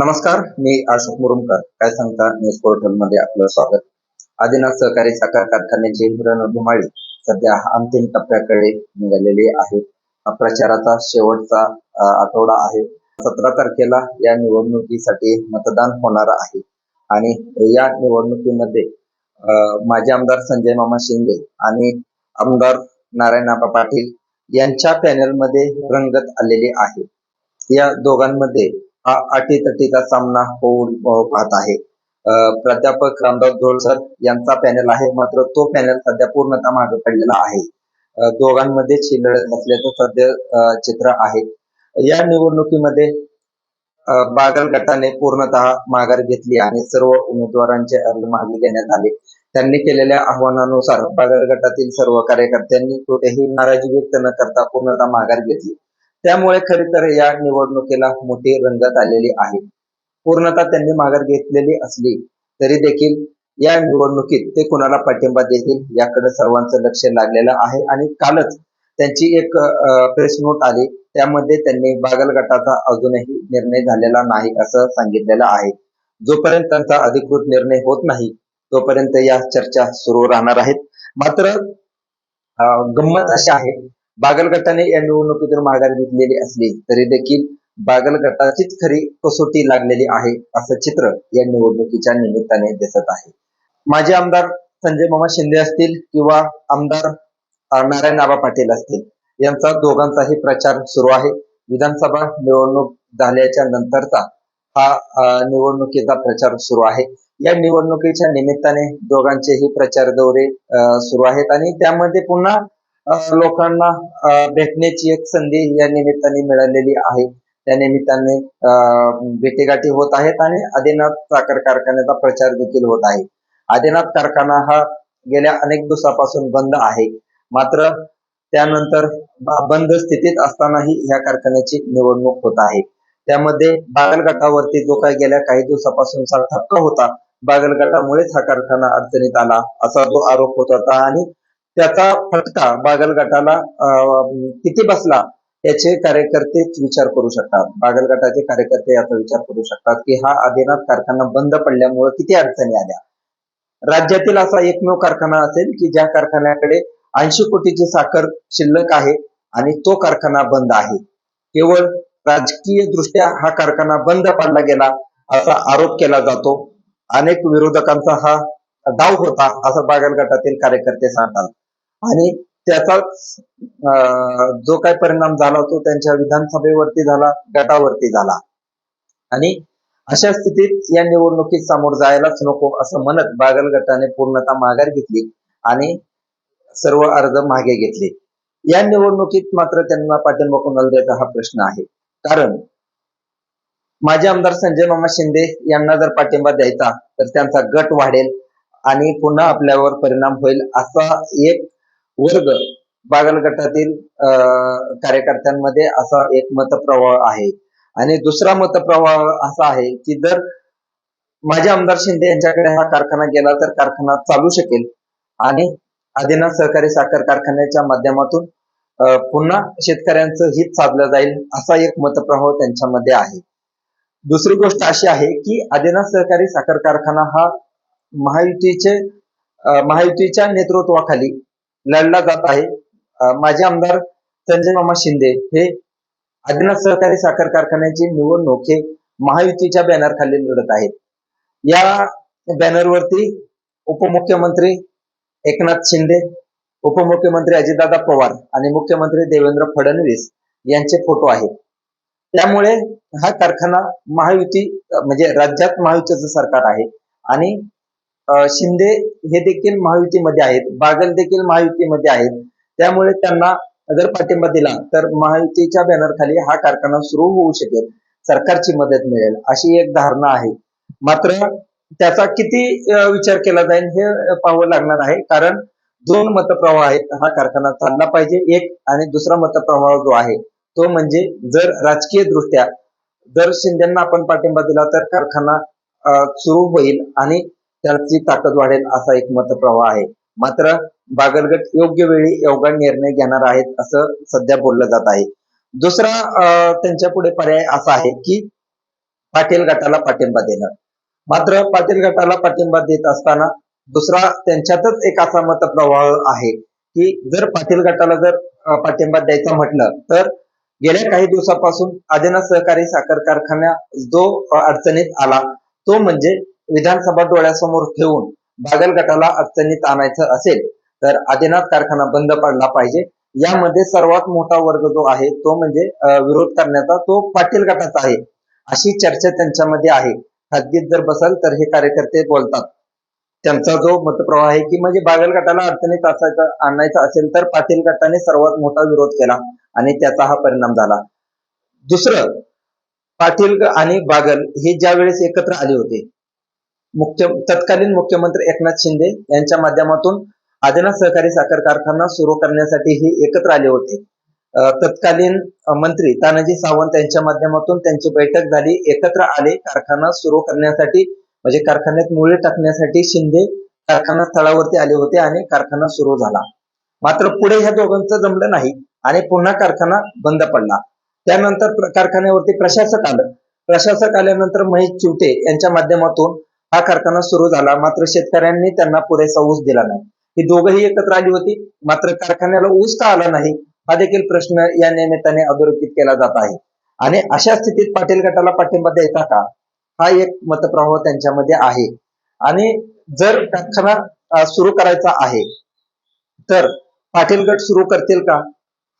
नमस्कार मी अशोक मुरुमकर. काय सांगता न्यूज पोर्टलमध्ये आपलं स्वागत. आदिनाथ सहकारी साखर कारखान्याची रणधुमाळी सध्या अंतिम टप्प्याकडे निघालेली आहे प्रचाराचा शेवटचा आठवडा आहे. सतरा तारखेला या निवडणुकीसाठी मतदान होणार आहे. आणि या निवडणुकीमध्ये माजी आमदार संजय मामा शिंदे आणि आमदार नारायणआबा पाटील यांच्या पॅनलमध्ये रंगत आलेली आहे. या दोघांमध्ये हा अटीतटीचा सामना होऊन पाहत आहे. प्राध्यापक रामदास धोळसर यांचा पॅनल आहे. मात्र तो पॅनल सध्या पूर्णतः मागे पडलेला आहे. दोघांमध्येच ही लढत असल्याचं सध्या चित्र आहे. या निवडणुकीमध्ये बागल गटाने पूर्णतः माघार घेतली आणि सर्व उमेदवारांचे अर्ज मागे घेण्यात आले. त्यांनी केलेल्या आव्हानानुसार बागल गटातील सर्व कार्यकर्त्यांनी कुठेही नाराजी व्यक्त न करता पूर्णतः माघार घेतली. त्यामुळे खरी तर या निवडणुकीला मोठी रंगत आलेली आहे. पूर्णतः त्यांनी माघार घेतलेली असली तरी देखील या निवडणुकीत ते कुणाला पाठिंबा देतील याकडे सर्वांचं लक्ष लागलेलं आहे आणि कालच त्यांची एक प्रेस नोट आली. त्यामध्ये त्यांनी बागल गटाचा अजूनही निर्णय झालेला नाही असं सांगितलेलं आहे. जोपर्यंत त्यांचा अधिकृत निर्णय होत नाही तोपर्यंत या चर्चा सुरू राहणार आहेत. मात्र गंमत अशी आहे बागलगटाने या निवडणुकीतून माघार घेतलेली असली तरी देखील बागलगटाचीच खरी कसोटी लागलेली आहे असं चित्र या निवडणुकीच्या निमित्ताने दिसत आहे. माजी आमदार संजय मामा शिंदे असतील किंवा आमदार नारायण आबा पाटील असतील यांचा दोघांचाही प्रचार सुरू आहे. विधानसभा निवडणूक झाल्याच्या नंतरचा हा निवडणुकीचा प्रचार सुरू आहे. या निवडणुकीच्या निमित्ताने दोघांचेही प्रचार दौरे सुरू आहेत आणि त्यामध्ये पुन्हा लोकांना भेटण्याची एक संधी या निमित्ताने मिळालेली आहे. त्या निमित्ताने अं, भेटीगाठी होत आहेत आणि आदिनाथ साखर कारखान्याचा प्रचार देखील होत आहे. आदिनाथ कारखाना हा गेल्या अनेक दिवसापासून बंद आहे. मात्र त्यानंतर बंद स्थितीत असतानाही ह्या कारखान्याची निवडणूक होत आहे. त्यामध्ये बागलगटावरती जो काही गेल्या काही दिवसापासूनचा ठपका होता बागलगटामुळेच हा कारखाना अडचणीत आला असा जो आरोप होत होता आणि त्याचा फटका बागल गटाला अं, किती बसला याचे कार्यकर्तेच विचार करू शकतात. बागल गटाचे कार्यकर्ते याचा विचार करू शकतात की हा आदिनाथ कारखाना बंद पडल्यामुळे किती अडचणी आल्या. राज्यातील असा एकमेव कारखाना असेल की ज्या कारखान्याकडे ऐंशी कोटीची साखर शिल्लक आहे आणि तो कारखाना बंद आहे. केवळ राजकीय दृष्ट्या हा कारखाना बंद पाडला गेला असा आरोप केला जातो. अनेक विरोधकांचा हा डाव होता असं बागल गटातील कार्यकर्ते सांगतात. आणि त्याचाच अं, जो काय परिणाम झाला तो त्यांच्या विधानसभेवरती झाला गटावरती झाला. आणि अशा स्थितीत या निवडणुकीत सामोर जायलाच नको असं म्हणत बागल गटाने पूर्णतः माघार घेतली आणि सर्व अर्ज मागे घेतले. या निवडणुकीत मात्र त्यांना पाठिंबा कोणाला द्यायचा हा प्रश्न आहे. कारण माजी आमदार संजय मामा शिंदे यांना जर पाठिंबा द्यायचा तर त्यांचा गट वाढेल आणि पुन्हा आपल्यावर परिणाम होईल असा एक वर्ग बागल गटातील अं, कार्यकर्त्यांमध्ये असा एक मतप्रवाह आहे. आणि दुसरा मतप्रवाह असा आहे की जर माझे आमदार शिंदे यांच्याकडे हा कारखाना गेला तर कारखाना चालू शकेल. आणि आदिनाथ सहकारी साखर कारखान्याच्या माध्यमातून पुन्हा शेतकऱ्यांचं हित साधलं जाईल असा एक मतप्रवाह त्यांच्यामध्ये आहे. दुसरी गोष्ट अशी आहे की आदिनाथ सहकारी साखर कारखाना हा महायुतीचे महायुतीच्या नेतृत्वाखाली लढला जात आहे. माझे आमदार संजय मामा शिंदे हे आदिनाथ सहकारी साखर कारखान्याची निवडणूक हे महायुतीच्या बॅनर खाली लढत आहेत. या बॅनरवरती उपमुख्यमंत्री एकनाथ शिंदे उपमुख्यमंत्री अजितदादा पवार आणि मुख्यमंत्री देवेंद्र फडणवीस यांचे फोटो आहेत. त्यामुळे हा कारखाना महायुती म्हणजे राज्यात महायुतीचं सरकार आहे आणि शिंदे हे देखील महायुतीमध्ये आहेत. बागल देखील महायुतीमध्ये आहेत. त्यामुळे त्यांना जर पाठिंबा दिला तर महायुतीच्या बॅनरखाली हा कारखाना सुरू होऊ शकेल. सरकारची मदत मिळेल अशी एक धारणा आहे. मात्र त्याचा किती विचार केला जाईल हे पाहावं लागणार आहे. कारण दोन मतप्रवाह आहेत हा कारखाना चालला पाहिजे एक आणि दुसरा मतप्रवाह जो आहे तो म्हणजे जर राजकीय दृष्ट्या जर शिंदेना आपण पाठिंबा दिला तर कारखाना सुरू होईल आणि त्याची ताकद वाढेल असा एक मतप्रवाह आहे. मात्र बागलगट योग्य वेळी योग्य निर्णय घेणार आहेत असं सध्या बोललं जात आहे. दुसरा त्यांच्या पुढे पर्याय असा आहे की पाटील गटाला पाठिंबा देणं. मात्र पाटील गटाला पाठिंबा देत असताना दुसरा त्यांच्यातच एक असा मतप्रवाह आहे की जर पाटील गटाला जर पाठिंबा द्यायचा म्हटलं तर गेल्या काही दिवसापासून आदिनाथ सहकारी साखर कारखाना जो अडचणीत आला तो म्हणजे विधानसभा डोळ्यासमोर ठेवून बागल गटाला अडचणीत आणायचं असेल तर आदिनाथ कारखाना बंद पडला पाहिजे. यामध्ये सर्वात मोठा वर्ग जो आहे तो म्हणजे विरोध करण्याचा तो पाटील गटाचा आहे. अशी चर्चा त्यांच्यामध्ये आहे. खाजगीत जर बसल तर हे कार्यकर्ते बोलतात. त्यांचा जो मतप्रवाह आहे की म्हणजे बागल गटाला अडचणीत असायचा आणायचा असेल तर पाटील गटाने सर्वात मोठा विरोध केला आणि त्याचा हा परिणाम झाला. दुसरं पाटील आणि बागल हे ज्या वेळेस एकत्र आले होते मुख्य तत्कालीन मुख्यमंत्री एकनाथ शिंदे यांच्या माध्यमातून आदिनाथ सहकारी साखर कारखाना सुरू करण्यासाठी हे एकत्र आले होते. तत्कालीन मंत्री तानाजी सावंत यांच्या माध्यमातून त्यांची बैठक झाली. एकत्र आले कारखाना सुरू करण्यासाठी म्हणजे कारखान्यात मुळे टाकण्यासाठी शिंदे कारखाना स्थळावरती आले होते आणि कारखाना सुरू झाला. मात्र पुढे ह्या दोघांचं जमलं नाही आणि पुन्हा कारखाना बंद पडला. त्यानंतर कारखान्यावरती प्रशासक आलं. प्रशासक आल्यानंतर महेश चिवटे यांच्या माध्यमातून हा कारखाना सुरू झाला. मात्र शेतकऱ्यांनी त्यांना पुरेसा ऊस दिला नाही. ही दोघंही एकत्र आली होती. मात्र कारखान्याला ऊस का आला नाही हा देखील प्रश्न या निमित्ताने अधोरेखित केला जात आहे. आणि अशा स्थितीत पाटील गटाला पाठिंबा द्यायचा का? हा एक मतप्रवाह त्यांच्यामध्ये आहे. आणि जर कारखाना सुरू करायचा आहे तर पाटील गट सुरू करतील का?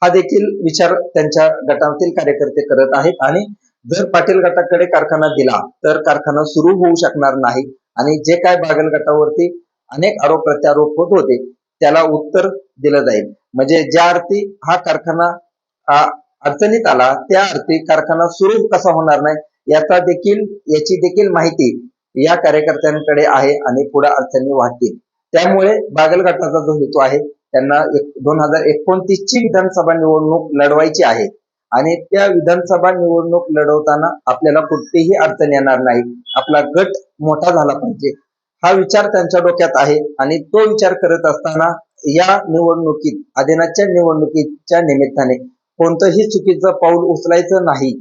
हा देखील विचार त्यांच्या गटातील कार्यकर्ते करत आहेत. आणि जर पाटील गटाकडे कारखाना दिला तर कारखाना सुरू होऊ शकणार नाही. आणि जे काय बागल गटावरती अनेक आरोप प्रत्यारोप होत होते त्याला उत्तर दिलं जाईल. म्हणजे ज्या अर्थी हा कारखाना अडचणीत आला त्या अर्थी कारखाना सुरू कसा होणार नाही याचा देखील याची देखील माहिती या कार्यकर्त्यांकडे आहे आणि पुढे अडचणी वाढतील. त्यामुळे बागल गटाचा जो हेतू आहे त्यांना एक दोन हजार एकोणतीस ची विधानसभा निवडणूक लढवायची आहे. आणि त्या विधानसभा निवडणूक लढवताना आपल्याला कुठलीही अडचण येणार नाही. आपला गट मोठा झाला पाहिजे. हा विचार त्यांच्या डोक्यात आहे आणि तो विचार करत असताना या निवडणुकीत आदिनाथच्या निवडणुकीच्या निमित्ताने कोणतंही चुकीचं पाऊल उचलायचं नाही.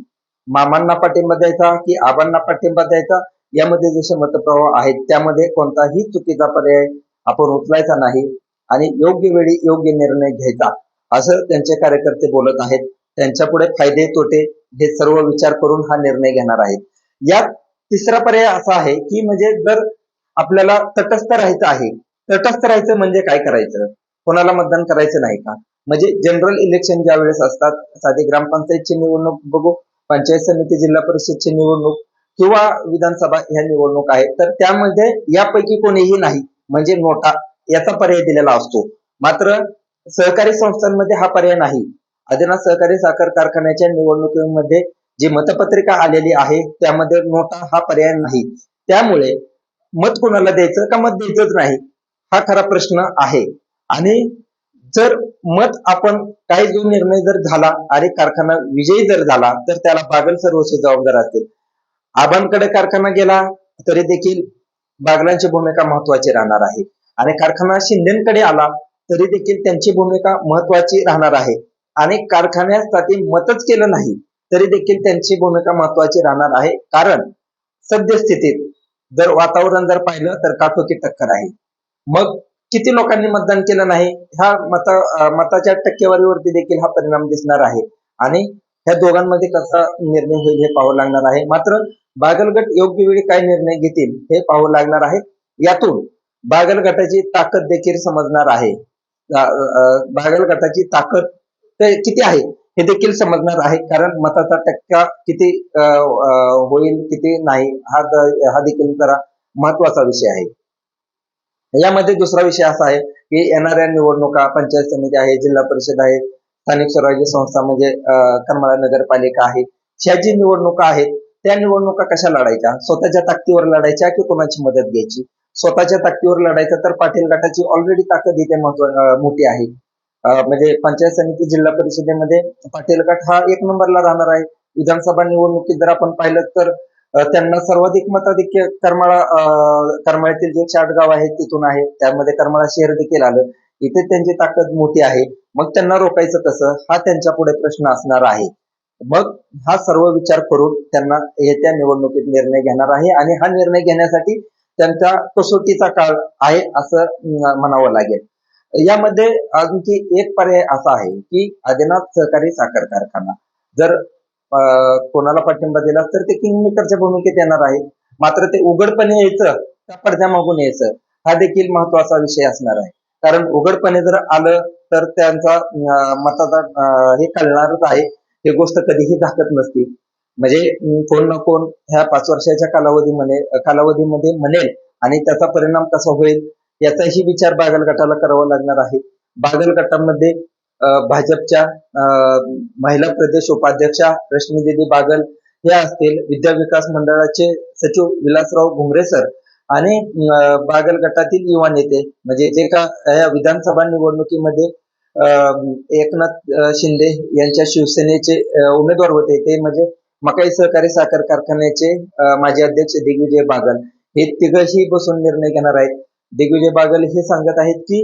मामांना पाठिंबा द्यायचा की आबांना पाठिंबा द्यायचा? यामध्ये जसे मतप्रवाह आहेत त्यामध्ये कोणताही चुकीचा पर्याय आपण उचलायचा नाही आणि योग्य वेळी योग्य निर्णय घ्यायचा असं त्यांचे कार्यकर्ते बोलत आहेत. त्यांच्या पुढे फायदे तोटे हे सर्व विचार करून हा निर्णय घेणार आहेत. यात तिसरा पर्याय असा आहे की म्हणजे जर आपल्याला तटस्थ राहायचं आहे तटस्थ राहायचं म्हणजे काय करायचं? कोणाला मतदान करायचं नाही का? म्हणजे जनरल इलेक्शन ज्या वेळेस असतात साधी ग्रामपंचायतची निवडणूक बघू पंचायत समिती जिल्हा परिषदची निवडणूक किंवा विधानसभा ह्या निवडणूक आहेत तर त्यामध्ये यापैकी कोणीही नाही म्हणजे नोटा याचा पर्याय दिलेला असतो. मात्र सहकारी संस्थांमध्ये हा पर्याय नाही. आदिनाथ सहकारी साखर कारखान्याच्या निवडणुकीमध्ये जी मतपत्रिका आलेली आहे त्यामध्ये नोटा हा पर्याय नाही. त्यामुळे मत कोणाला द्यायचं का मत द्यायचंच नाही हा खरा प्रश्न आहे. आणि जर मत आपण काही जो निर्णय जर झाला आणि कारखाना विजयी जर झाला तर त्याला बागल सर्वस्व जबाबदार असतील. आबांकडे कारखाना गेला तरी देखील बागलांची भूमिका महत्वाची राहणार आहे. आणि कारखाना शिंदेकडे आला तरी देखील त्यांची भूमिका महत्वाची राहणार आहे. आणि कारखान्यासाठी मतच केलं नाही तरी देखील त्यांची भूमिका महत्वाची राहणार आहे. कारण सद्यस्थितीत जर वातावरण जर पाहिलं तर काटोकी टक्कर आहे. मग किती लोकांनी मतदान केलं नाही? ह्या मता मताच्या टक्केवारीवरती देखील हा परिणाम दिसणार आहे. आणि ह्या दोघांमध्ये कसा निर्णय होईल हे पाहावं लागणार आहे. मात्र बागलगट योग्य वेळी काय निर्णय घेतील हे पाहावं लागणार आहे. यातून बागल गटाची ताकद देखील समजणार आहे. अं, बागल गटाची ताकद ते किती आहे? हे देखील समजणार आहे कारण मताचा टक्का किती अं, होईल किती नाही हा हा देखील जरा महत्त्वाचा विषय आहे. यामध्ये दुसरा विषय असा आहे की येणाऱ्या निवडणुका पंचायत समिती आहे जिल्हा परिषद आहे स्थानिक स्वराज्य संस्था म्हणजे करमाळा नगरपालिका आहे. ह्या जी निवडणुका आहेत त्या निवडणुका कशा लढायच्या? स्वतःच्या ताकदीवर लढायच्या की कोणाची मदत घ्यायची? स्वतःच्या ताकदीवर लढायचं तर पाटील गटाची ऑलरेडी ताकद इथे महत्त्व मोठी आहे. म्हणजे पंचायत समिती जिल्हा परिषदेमध्ये पाटील गट हा एक नंबरला राहणार आहे. विधानसभा निवडणुकीत जर आपण पाहिलं तर त्यांना सर्वाधिक मताधिक्य करमाळा अं, करमाळ्यातील जे चार गाव आहेत तिथून आहे. त्यामध्ये करमाळा शहर देखील आलं. इथे त्यांची ताकद मोठी आहे. मग त्यांना रोखायचं कसं? हा त्यांच्या पुढे प्रश्न असणार आहे. मग हा सर्व विचार करून त्यांना येत्या निवडणुकीत निर्णय घेणार आहे आणि हा निर्णय घेण्यासाठी त्यांचा कसोटीचा काळ आहे असं म्हणावं लागेल. यामध्ये आणखी एक पर्याय असा आहे की आदिनाथ सहकारी साखर कारखाना. जर कोणाला पाठिंबा दिला तर ते किंग मेकरच्या भूमिकेत येणार आहे मात्र ते उघडपणे यायचं त्या पडद्यामागून यायचं हा देखील महत्त्वाचा विषय असणार आहे. कारण उघडपणे जर आलं तर त्यांचा मताचा हे कळणारच आहे. हे गोष्ट कधीही दाखत नसती. म्हणजे कोण ना कोण ह्या पाच वर्षाच्या कालावधीमध्ये कालावधीमध्ये म्हणेल आणि त्याचा परिणाम कसा होईल? याचाही विचार बागल गटाला करावा लागणार आहे. बागल गटामध्ये भाजपच्या अं, महिला प्रदेश उपाध्यक्षा रश्मी देवी बागल हे असतील विद्या विकास मंडळाचे सचिव विलासराव घुमरे सर आणि बागल गटातील युवा नेते म्हणजे जे का या विधानसभा निवडणुकीमध्ये अं, एकनाथ शिंदे यांच्या शिवसेनेचे उमेदवार होते ते म्हणजे मकाई सहकारी साखर कारखान्याचे माजी अध्यक्ष दिग्विजय बागल. हे तिघही बसून निर्णय घेणार आहेत. दिग्विजय बागल हे सांगत आहेत की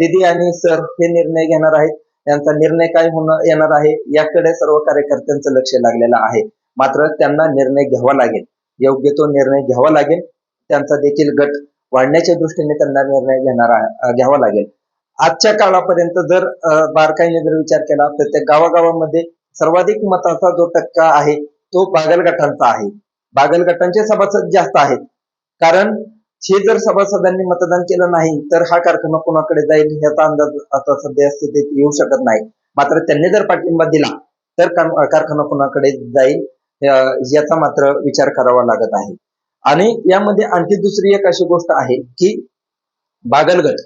दिदी आणि सर हे निर्णय घेणार आहेत. त्यांचा निर्णय काय होणं येणार आहे? याकडे सर्व कार्यकर्त्यांचं लक्ष लागलेलं आहे. मात्र त्यांना निर्णय घ्यावा लागेल. योग्य तो निर्णय घ्यावा लागेल. त्यांचा देखील गट वाढण्याच्या दृष्टीने त्यांना निर्णय घेणार घ्यावा लागेल. आजच्या काळापर्यंत जर बारकाईने जर विचार केला तर त्या गावागावामध्ये सर्वाधिक मताचा जो टक्का आहे तो बागल गटांचा आहे. बागल गटांचे सभासद जास्त आहेत. कारण हे जर सभासदांनी मतदान केलं नाही तर हा कारखाना कोणाकडे जाईल याचा अंदाज आता सध्या स्थितीत येऊ शकत नाही. मात्र त्यांनी जर पाठिंबा दिला तर कारखाना कोणाकडे जाईल याचा मात्र विचार करावा लागत आहे. आणि यामध्ये आणखी दुसरी एक अशी गोष्ट आहे की बागलगट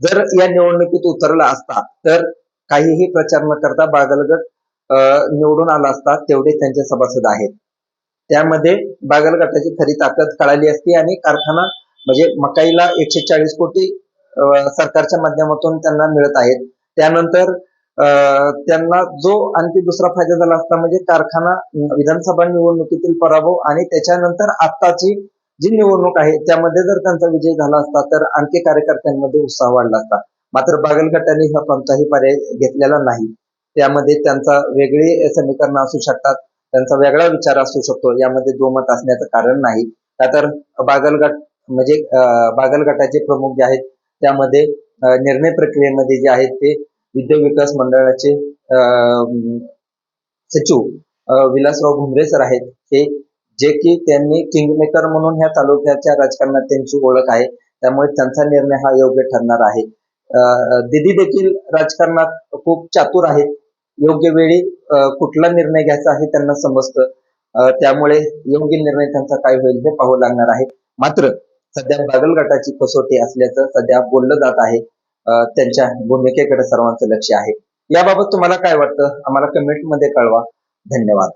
जर या निवडणुकीत उतरला असता तर काहीही प्रचार न करता बागलगट अं, निवडून आला असता तेवढे त्यांचे सभासद आहेत. त्यामध्ये बागलगटाची खरी ताकद कळाली असती आणि कारखाना म्हणजे मकाईला एकशे चाळीस कोटी सरकारच्या माध्यमातून त्यांना मिळत आहेत. त्यानंतर अं, त्यांना जो आणखी दुसरा फायदा झाला असता म्हणजे कारखाना विधानसभा निवडणुकीतील पराभव आणि त्याच्यानंतर आत्ताची जी निवडणूक आहे त्यामध्ये जर त्यांचा विजय झाला असता तर आणखी कार्यकर्त्यांमध्ये उत्साह वाढला असता. मात्र बागल गटाने हा कोणताही पर्याय घेतलेला नाही. त्यामध्ये त्यांचा वेगळी समीकरणं असू शकतात त्यांचा वेगळा विचार असू शकतो यामध्ये दोमत असण्याचं कारण नाही. का तर बागलगट म्हणजे बागल गटाचे प्रमुख जे आहेत त्यामध्ये निर्णय प्रक्रियेमध्ये जे आहेत ते विद्या विकास मंडळाचे सचिव विलासराव घुमरे सर आहेत. हे जे की त्यांनी किंगमेकर म्हणून ह्या तालुक्याच्या राजकारणात त्यांची ओळख आहे. त्यामुळे त्यांचा निर्णय हा योग्य ठरणार आहे. दिदी देखील राजकारणात खूप चातुर आहेत. योग्य वेळी कुठला निर्णय घ्यायचा आहे त्यांना समजतं. त्यामुळे योग्य निर्णय त्यांचा काय होईल हे पाहू लागणार आहे. मात्र सध्या बागल गटाची कसोटी असल्याचं सध्या बोललं जात आहे. त्यांच्या भूमिकेकडे सर्वांचं लक्ष आहे. याबाबत तुम्हाला काय वाटतं? आम्हाला कमेंटमध्ये कळवा. धन्यवाद.